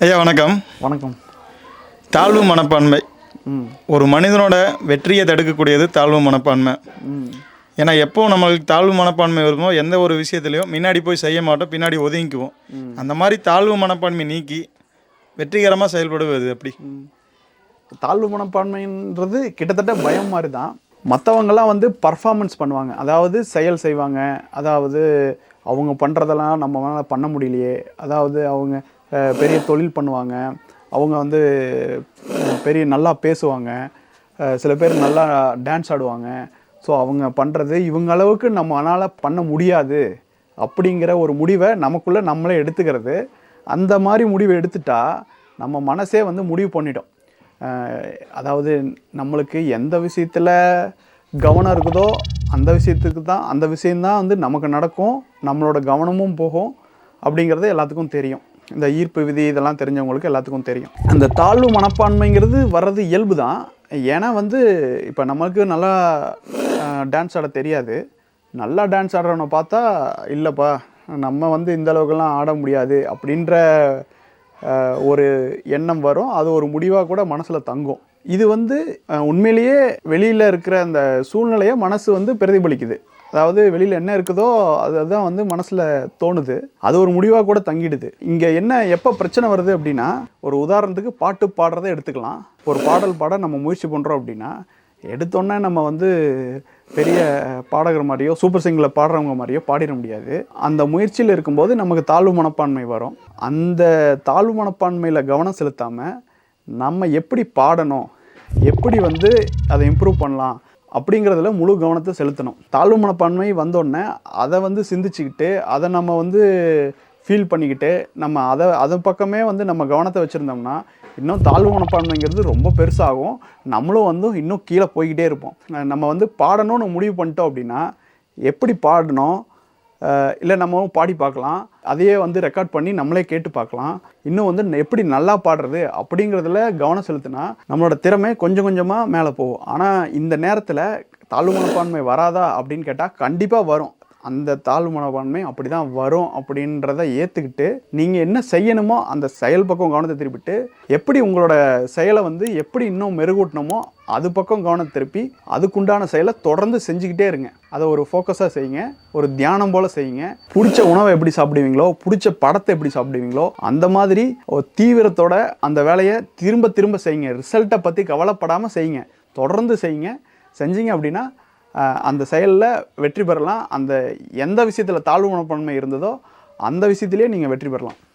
ஐயா வணக்கம். வணக்கம். தாழ்வு மனப்பான்மை. ஒரு மனிதனோட வெற்றியை தடுக்கக்கூடியது தாழ்வு மனப்பான்மை. ம். ஏன்னா எப்போ நம்மளுக்கு தாழ்வு மனப்பான்மை வருமோ எந்த ஒரு விஷயத்துலையும் முன்னாடி போய் செய்ய மாட்டோம் பின்னாடி ஒதுங்கிக்குவோம். அந்த மாதிரி தாழ்வு மனப்பான்மை நீக்கி வெற்றிகரமாக செயல்படுவது எப்படி? தாழ்வு மனப்பான்மைன்றது கிட்டத்தட்ட பயம் மாதிரி தான் மற்றவங்கெல்லாம் வந்து பர்ஃபார்மன்ஸ் பண்ணுவாங்க. அதாவது செயல் செய்வாங்க. அதாவது அவங்க பண்ணுறதெல்லாம் நம்மளால பண்ண முடியலையே. அதாவது அவங்க பெரிய தொழில் பண்ணுவாங்க. அவங்க வந்து பெரிய நல்லா பேசுவாங்க. சில பேர் நல்லா டான்ஸ் ஆடுவாங்க. ஸோ அவங்க பண்ணுறது இவங்க அளவுக்கு நம்மளால் பண்ண முடியாது. அப்படிங்கிற ஒரு முடிவை நமக்குள்ளே நம்மளே எடுத்துக்கிறது. அந்த மாதிரி முடிவை எடுத்துட்டா நம்ம மனசே வந்து முடிவு பண்ணிட்டோம் அதாவது நம்மளுக்கு எந்த விஷயத்தில் கவனம் இருக்குதோ அந்த விஷயத்துக்கு தான் அந்த விஷயந்தான் வந்து நமக்கு நடக்கும். நம்மளோட கவனமும் போகும். அப்படிங்கிறது எல்லாத்துக்கும் தெரியும். இந்த ஈர்ப்பு விதி இதெல்லாம் தெரிஞ்சவங்களுக்கு எல்லாத்துக்கும் தெரியும். அந்த தாழ்வு மனப்பான்மைங்கிறது வர்றது இயல்பு தான் ஏன்னா வந்து இப்போ நம்மளுக்கு நல்லா டான்ஸ் ஆட தெரியாது. நல்லா டான்ஸ் ஆடுறவனை பார்த்தா இல்லைப்பா நம்ம வந்து இந்த அளவுக்குலாம் ஆட முடியாது. அப்படின்ற ஒரு எண்ணம் வரும். அது ஒரு முடிவாக கூட மனசில் தங்கும். இது வந்து உண்மையிலேயே வெளியில் இருக்கிற அந்த சூழ்நிலையை மனசு வந்து பிரதிபலிக்குது. அதாவது வெளியில் என்ன இருக்குதோ அதுதான் வந்து மனசில் தோணுது. அது ஒரு முடிவாக கூட தங்கிடுது. இங்கே என்ன எப்போ பிரச்சனை வருது அப்படின்னா ஒரு உதாரணத்துக்கு பாட்டு பாடுறதை எடுத்துக்கலாம். ஒரு பாடல் பாட நம்ம முயற்சி பண்ணுறோம் அப்படின்னா எடுத்தோன்னே நம்ம வந்து பெரிய பாடகர் மாதிரியோ சூப்பர் சிங்கில் பாடுறவங்க மாதிரியோ பாடிட முடியாது. அந்த முயற்சியில் இருக்கும்போது நமக்கு தாழ்வு மனப்பான்மை வரும். அந்த தாழ்வு மனப்பான்மையில் கவனம் செலுத்தாமல் நம்ம எப்படி பாடணும் எப்படி வந்து அதை இம்ப்ரூவ் பண்ணலாம் அப்படிங்கிறதுல முழு கவனத்தை செலுத்தணும். தாழ்வு மனப்பான்மை வந்தோடனே அதை வந்து சிந்திச்சுக்கிட்டு அதை நம்ம வந்து ஃபீல் பண்ணிக்கிட்டு நம்ம அதை அது பக்கமே வந்து நம்ம கவனத்தை வச்சுருந்தோம்னா இன்னும் தாழ்வு மனப்பான்மைங்கிறது ரொம்ப பெருசாகும். நம்மளும் வந்து இன்னும் கீழே போய்கிட்டே இருப்போம். நம்ம வந்து பாடணும்னு முடிவு பண்ணிட்டோம் அப்படின்னா எப்படி பாடணும்? இல்லை நம்மளும் பாடி பார்க்கலாம். அதையே வந்து ரெக்கார்ட் பண்ணி நம்மளே கேட்டு பார்க்கலாம். இன்னும் வந்து எப்படி நல்லா பாடுறது அப்படிங்கிறதுல கவனம் செலுத்தினா நம்மளோட திறமை கொஞ்சம் கொஞ்சமாக மேலே போகும். ஆனால் இந்த நேரத்தில் தாழ்வு மனப்பான்மை வராதா அப்படின்னு கேட்டால் கண்டிப்பாக வரும். அந்த தாழ்வு மனப்பான்மை அப்படி தான் வரும் அப்படின்றத ஏற்றுக்கிட்டு நீங்கள் என்ன செய்யணுமோ அந்த செயல் பக்கம் கவனத்தை திருப்பிட்டு எப்படி உங்களோட செயலை வந்து எப்படி இன்னும் மெருகூட்டணுமோ அது பக்கம் கவனம் திருப்பி அதுக்குண்டான செயலை தொடர்ந்து செஞ்சுக்கிட்டே இருங்க. அதை ஒரு ஃபோக்கஸாக செய்யுங்க. ஒரு தியானம் போல் செய்யுங்க. பிடிச்ச உணவை எப்படி சாப்பிடுவீங்களோ பிடிச்ச படத்தை எப்படி சாப்பிடுவீங்களோ அந்த மாதிரி ஒரு தீவிரத்தோட அந்த வேலையை திரும்ப திரும்ப செய்யுங்க. ரிசல்ட்டை பற்றி கவலைப்படாமல் செய்யுங்க. தொடர்ந்து செய்யுங்க. செஞ்சீங்க அப்படின்னா அந்த செயலில் வெற்றி பெறலாம். அந்த எந்த விஷயத்தில் தாழ்வு மனப்பான்மை இருந்ததோ அந்த விஷயத்திலே நீங்கள் வெற்றி பெறலாம்.